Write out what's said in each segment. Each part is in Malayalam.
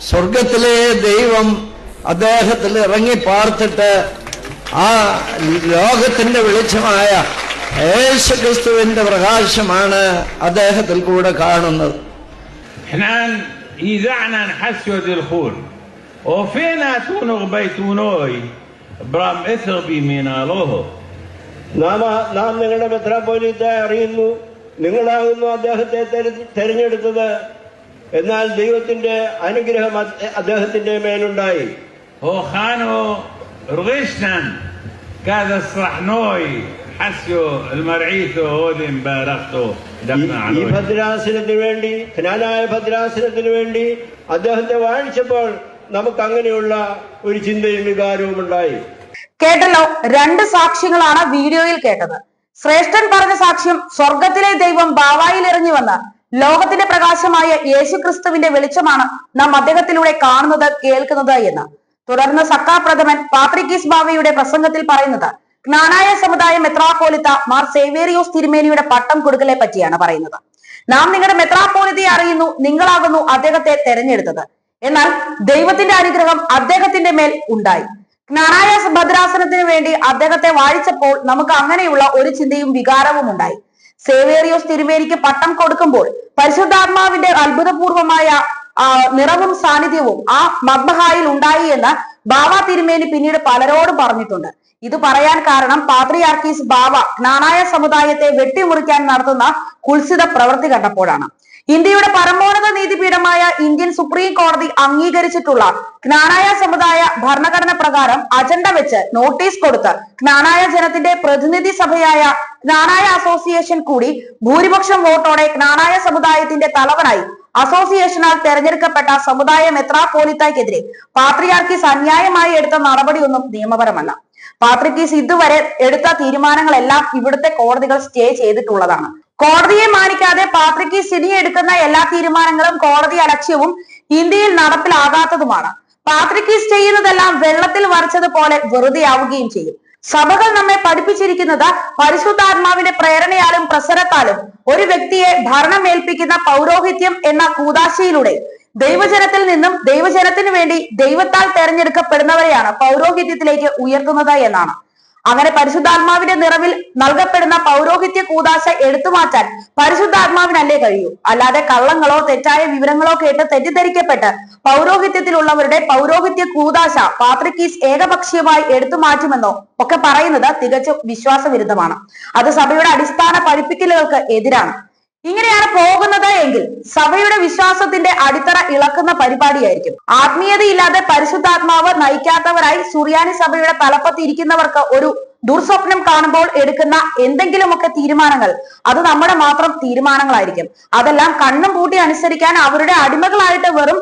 സ്വർഗത്തിലെ ദൈവം അദ്ദേഹത്തിൽ ഇറങ്ങി പാർത്തിട്ട് ആ ലോകത്തിന്റെ വെളിച്ചമായ യേശുക്രിസ്തുവിന്റെ പ്രകാശമാണ് അദ്ദേഹത്തിൽ കൂടെ കാണുന്നത് احنا يدعنا نحس يد الخول وفينا تونغ بيتونوي برام اثربي من الله നാം നാം നിങ്ങളുടെ മെത്രാപ്പോലീത്തെ അറിയുന്നു നിങ്ങളാകുന്നു അദ്ദേഹത്തെ തെര- തെരഞ്ഞെടുത്തത് എന്നാൽ ദൈവത്തിന്റെ അനുഗ്രഹം അദ്ദേഹത്തിന്റെ മേലുണ്ടായി. ഈ ഭദ്രാസനത്തിന് വേണ്ടി ഖനാനായ ഭദ്രാസനത്തിന് വേണ്ടി അദ്ദേഹത്തെ വാഴിച്ചപ്പോൾ നമുക്ക് അങ്ങനെയുള്ള ഒരു ചിന്തയും വികാരവും ഉണ്ടായി. കേട്ടല്ലോ രണ്ട് സാക്ഷ്യങ്ങളാണ് വീഡിയോയിൽ കേട്ടത്. ശ്രേഷ്ഠൻ പറഞ്ഞ സാക്ഷ്യം സ്വർഗത്തിലെ ദൈവം ബാവായിൽ ഇറങ്ങി വന്ന ലോകത്തിന്റെ പ്രകാശമായ യേശു ക്രിസ്തുവിന്റെ വെളിച്ചമാണ് നാം അദ്ദേഹത്തിലൂടെ കാണുന്നത് കേൾക്കുന്നത് എന്ന്. തുടർന്ന് സക്കാ പ്രഥമൻ പാത്രിക്കീസ് ബാവയുടെ പ്രസംഗത്തിൽ പറയുന്നത് ജ്ഞാനായ സമുദായം മെത്രാപ്പോലിത്ത മാർ സേവേറിയോസ് തിരുമേനിയുടെ പട്ടം കൊടുക്കലെ പറ്റിയാണ് പറയുന്നത്. നാം നിങ്ങളുടെ മെത്രാപ്പോലിത്തയെ അറിയുന്നു നിങ്ങളാകുന്നു അദ്ദേഹത്തെ തെരഞ്ഞെടുത്തത്. എന്നാൽ ദൈവത്തിന്റെ അനുഗ്രഹം അദ്ദേഹത്തിന്റെ മേൽ ഉണ്ടായി. ജ്ഞാനായ ഭദ്രാസനത്തിന് വേണ്ടി അദ്ദേഹത്തെ വാഴിച്ചപ്പോൾ നമുക്ക് അങ്ങനെയുള്ള ഒരു ചിന്തയും വികാരവും ഉണ്ടായി. സേവേറിയോസ് തിരുമേനിക്ക് പട്ടം കൊടുക്കുമ്പോൾ പരിശുദ്ധാത്മാവിന്റെ അത്ഭുതപൂർവമായ നിറവും സാന്നിധ്യവും ആ മദ്ബഹായിൽ ഉണ്ടായി എന്ന് ബാവ തിരുമേനി പിന്നീട് പലരോടും പറഞ്ഞിട്ടുണ്ട്. ഇത് പറയാൻ കാരണം പാത്രിയാർക്കീസ് ബാവ നാണായ സമുദായത്തെ വെട്ടിമുറിക്കാൻ നടത്തുന്ന കുൽസിത പ്രവൃത്തി കണ്ടപ്പോഴാണ്. ഇന്ത്യയുടെ പരമോന്നത നീതിപീഠമായ ഇന്ത്യൻ സുപ്രീം കോടതി അംഗീകരിച്ചിട്ടുള്ള ജ്ഞാനായ സമുദായ ഭരണഘടന പ്രകാരം അജണ്ട വെച്ച് നോട്ടീസ് കൊടുത്ത് ജ്ഞാനായ ജനത്തിന്റെ പ്രതിനിധി സഭയായ ജ്ഞാനായ അസോസിയേഷൻ കൂടി ഭൂരിപക്ഷം വോട്ടോടെ ജ്ഞാനായ സമുദായത്തിന്റെ തലവനായി അസോസിയേഷനാൽ തെരഞ്ഞെടുക്കപ്പെട്ട സമുദായ മെത്രാപോലിത്തയ്ക്കെതിരെ പാത്രിയാർക്കീസ് അന്യായമായി എടുത്ത നടപടിയൊന്നും നിയമപരമല്ല. പാത്രിക്കീസ് ഇതുവരെ എടുത്ത തീരുമാനങ്ങളെല്ലാം ഇവിടുത്തെ കോടതികൾ സ്റ്റേ ചെയ്തിട്ടുള്ളതാണ്. കോടതിയെ മാനിക്കാതെ പാത്രിക്കീസ് ഇനി എടുക്കുന്ന എല്ലാ തീരുമാനങ്ങളും കോടതി അലക്ഷ്യവും ഇന്ത്യയിൽ നടപ്പിലാകാത്തതുമാണ്. പാത്രിക്കീസ് ചെയ്യുന്നതെല്ലാം വെള്ളത്തിൽ വരച്ചതുപോലെ വെറുതെ ആവുകയും ചെയ്യും. സഭകൾ നമ്മെ പഠിപ്പിച്ചിരിക്കുന്നത് പരിശുദ്ധാത്മാവിന്റെ പ്രേരണയാലും പ്രസരത്താലും. ഒരു വ്യക്തിയെ ഭരണമേൽപ്പിക്കുന്ന പൗരോഹിത്യം എന്ന കൂതാശയിലൂടെ ദൈവജനത്തിൽ നിന്നും ദൈവജനത്തിന് വേണ്ടി ദൈവത്താൽ തെരഞ്ഞെടുക്കപ്പെടുന്നവരെയാണ് പൗരോഹിത്യത്തിലേക്ക് ഉയർത്തുന്നത് എന്നാണ്. അങ്ങനെ പരിശുദ്ധാത്മാവിന്റെ നിറവിൽ നൽകപ്പെടുന്ന പൗരോഹിത്യ കൂതാശ എടുത്തുമാറ്റാൻ പരിശുദ്ധാത്മാവിനല്ലേ കഴിയൂ. അല്ലാതെ കള്ളങ്ങളോ തെറ്റായ വിവരങ്ങളോ കേട്ട് തെറ്റിദ്ധരിക്കപ്പെട്ട് പൗരോഹിത്യത്തിലുള്ളവരുടെ പൗരോഹിത്യ കൂതാശ പാത്രിക്കീസ് ഏകപക്ഷീയമായി എടുത്തു മാറ്റുമെന്നോ ഒക്കെ പറയുന്നത് തികച്ചും വിശ്വാസവിരുദ്ധമാണ്. അത് സഭയുടെ അടിസ്ഥാന പഠിപ്പിക്കലുകൾക്ക് എതിരാണ്. ഇങ്ങനെയാണ് പോകുന്നത് എങ്കിൽ സഭയുടെ വിശ്വാസത്തിന്റെ അടിത്തറ ഇളക്കുന്ന പരിപാടിയായിരിക്കും. ആത്മീയതയില്ലാതെ പരിശുദ്ധാത്മാവ് നയിക്കാത്തവരായി സുറിയാനി സഭയുടെ തലപ്പത്ത് ഇരിക്കുന്നവർക്ക് ഒരു ദുർസ്വപ്നം കാണുമ്പോൾ എടുക്കുന്ന എന്തെങ്കിലുമൊക്കെ തീരുമാനങ്ങൾ അത് നമ്മുടെ മാത്രം തീരുമാനങ്ങളായിരിക്കും. അതെല്ലാം കണ്ണും പൂട്ടി അനുസരിക്കാൻ അവരുടെ അടിമകളായിട്ട് വെറും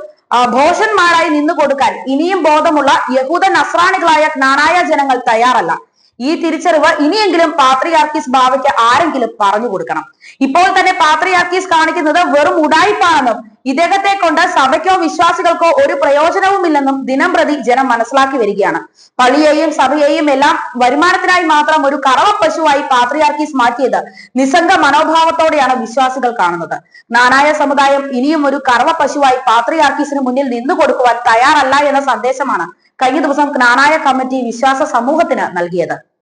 ഭോഷന്മാരായി നിന്നു കൊടുക്കാൻ ഇനിയും ബോധമുള്ള യഹൂദ നസ്രാണികളായ ജ്ഞാനായ ജനങ്ങൾ തയ്യാറല്ല. ഈ തിരിച്ചറിവ് ഇനിയെങ്കിലും പാത്രിയാർക്കീസ് ബാവയ്ക്ക് ആരെങ്കിലും പറഞ്ഞു കൊടുക്കണം. ഇപ്പോൾ തന്നെ പാത്രിയാർക്കീസ് കാണിക്കുന്നത് വെറും ഉടായിപ്പാണെന്നും ഇദ്ദേഹത്തെ കൊണ്ട് സഭയ്ക്കോ വിശ്വാസികൾക്കോ ഒരു പ്രയോജനവുമില്ലെന്നും ദിനം പ്രതി ജനം മനസ്സിലാക്കി വരികയാണ്. പള്ളിയെയും സഭയെയും എല്ലാം വരുമാനത്തിനായി മാത്രം ഒരു കറവ പശുവായി പാത്രിയാർക്കീസ് മാറ്റിയത് നിസ്സംഗ മനോഭാവത്തോടെയാണ് വിശ്വാസികൾ കാണുന്നത്. നാനായ സമുദായം ഇനിയും ഒരു കറവ പശുവായി പാത്രിയാർക്കീസിന് മുന്നിൽ നിന്നു കൊടുക്കുവാൻ തയ്യാറല്ല എന്ന സന്ദേശമാണ് കഴിഞ്ഞ ദിവസം ജ്ഞാനായ കമ്മിറ്റി വിശ്വാസ സമൂഹത്തിന് നൽകിയത്.